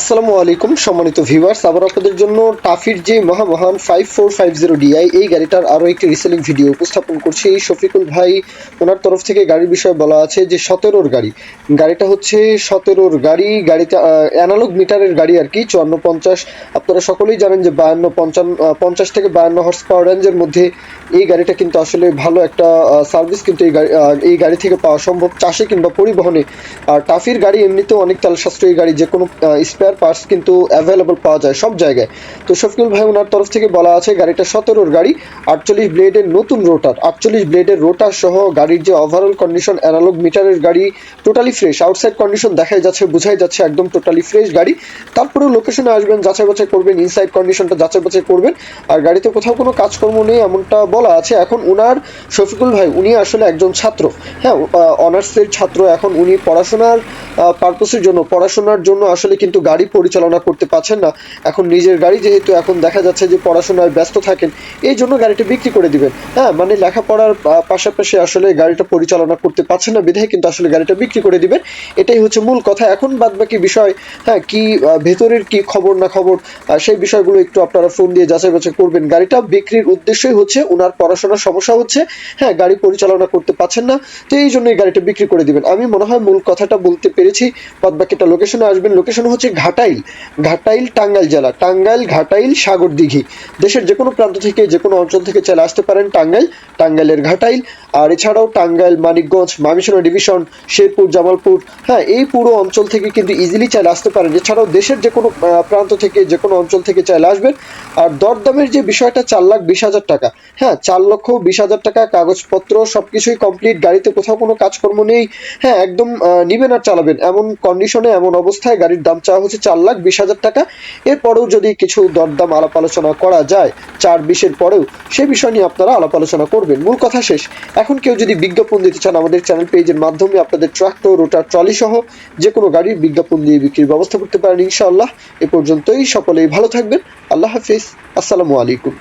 আসসালামু আলাইকুম, সম্মানিত ভিউয়ার্স আবার আপনাদের জন্য টাফির যে মহামহান five four five zero DI এই গাড়িটার আরও একটি রিসেলিং ভিডিও উপস্থাপন করছি। শফিকুল ভাই, ওনার তরফ থেকে গাড়ির বিষয়ে বলা আছে যে, সতেরোর গাড়ি। গাড়িটা হচ্ছে সতেরোর গাড়ি। গাড়িটা অ্যানালগ মিটারের গাড়ি আর কি, চুয়ান্ন পঞ্চাশ। আপনারা সকলেই জানেন যে, বায়ান্ন পঞ্চান্ন পঞ্চাশ থেকে বায়ান্ন হর্স পাওয়ার রেঞ্জের মধ্যে এই গাড়িটা কিন্তু আসলে ভালো একটা সার্ভিস কিন্তু এই গাড়ি এই গাড়ি থেকে পাওয়া সম্ভব। চাষে কিংবা পরিবহনে। আর টাফির গাড়ি এমনিতেও অনেক তেল সাশ্রয়ী গাড়ি যে কোনো স্পেয়ার পার্টস কিন্তু অ্যাভেলেবল পাওয়া যায় সব জায়গায়। তো শফিকুল ভাই ওনার তরফ থেকে বলা আছে, গাড়িটা সতেরোর গাড়ি, আটচল্লিশ ব্লেডের নতুন রোটার আটচল্লিশ ব্লেডের রোটার সহ গাড়ির যে ওভারঅল কন্ডিশন অ্যানালগ মিটারের গাড়ি টোটালি ফ্রেশ আউটসাইড কন্ডিশন দেখাই যাচ্ছে, বোঝাই যাচ্ছে, একদম টোটালি ফ্রেশ গাড়ি। তারপরেও লোকেশনে আসবেন, যাচাই বাছাই করবেন ইনসাইড কন্ডিশনটা যাচাই বাছাই করবেন। আর গাড়িতে কোথাও কোনো কাজকর্ম নেই, এমনটা বলা আছে। এখন উনার, শফিকুল ভাই, উনি আসলে একজন ছাত্র। হ্যাঁ অনার্সের ছাত্র। এখন উনি পড়াশোনার পারপোসের জন্য, পড়াশোনার জন্য আসলে কিন্তু গাড়ি পরিচালনা করতে পারছেন না। এখন নিজের গাড়ি যেহেতু এখন দেখা যাচ্ছে যে পড়াশোনায় ব্যস্ত থাকেন, এই জন্য গাড়িটা বিক্রি করে দিবেন। হ্যাঁ মানে লেখাপড়ার পাশাপাশি আসলে গাড়িটা পরিচালনা করতে পারছেন না বিধায় কিন্তু আসলে গাড়িটা বিক্রি করে দিবেন। এটাই হচ্ছে মূল কথা। এখন বাদ বাকি বিষয় হ্যাঁ কি ভেতরের কি খবর না খবর সেই বিষয়গুলো একটু আপনারা ফোন দিয়ে যাচাই বাছাই করবেন। গাড়িটা বিক্রির উদ্দেশ্যই হচ্ছে ওনার পড়াশোনার সমস্যা হচ্ছে হ্যাঁ গাড়ি পরিচালনা করতে পারছেন না, তো এই জন্য এই গাড়িটা বিক্রি করে দিবেন। আমি মনে হয় মূল কথাটা বলতে পেরেছি। বাদ বাকিটা লোকেশনে আসবেন। লোকেশন হচ্ছে ঘাটাইল ঘাটাইল টাঙ্গাইল জেলা। টাঙ্গাইল, ঘাটাইল, সাগর দিঘি। দেশের যে কোনো প্রান্ত থেকে যে কোনো অঞ্চল থেকে চলে আসতে পারেন টাঙ্গাইল, টাঙ্গাইলের ঘাটাইল। আর এছাড়াও টাঙ্গাইল, মানিকগঞ্জ মামিসোনা ডিভিশন, শেরপুর, জামালপুর হ্যাঁ এই পুরো অঞ্চল থেকে কিন্তু ইজিলি চাইলে আসতে পারেন। এছাড়াও দেশের যে কোনো প্রান্ত থেকে যে কোনো অঞ্চল থেকে চাইলে আসবেন। আর দরদামের যে বিষয়টা, চার লাখ বিশ হাজার টাকা। হ্যাঁ চার লক্ষ বিশ হাজার টাকা কাগজপত্র সব কিছুই কমপ্লিট গাড়িতে কোথাও কোনো কাজকর্ম নেই। হ্যাঁ একদম নিবেন আর চালাবেন। এমন কন্ডিশনে এমন অবস্থায় গাড়ির দাম চাওয়া হচ্ছে চার লাখ বিশ হাজার টাকা। এরপরেও যদি কিছু দরদাম আলাপ আলোচনা করা যায়, চার বিশের পরেও সে বিষয় নিয়ে আপনারা আলাপ আলোচনা করবেন। মূল কথা শেষ। এখন কেউ যদি বিজ্ঞাপন দিতে চান, আমাদের চ্যানেল পেজের মাধ্যমে আপনাদের ট্রাক্টর, রোটার, ট্রলি সহ যে কোনো গাড়ির বিজ্ঞাপন দিয়ে বিক্রির ব্যবস্থা করতে পারেন ইনশাআল্লাহ। এ পর্যন্তই। সকলেই ভালো থাকবেন। আল্লাহ হাফিজ। আসসালামু আলাইকুম।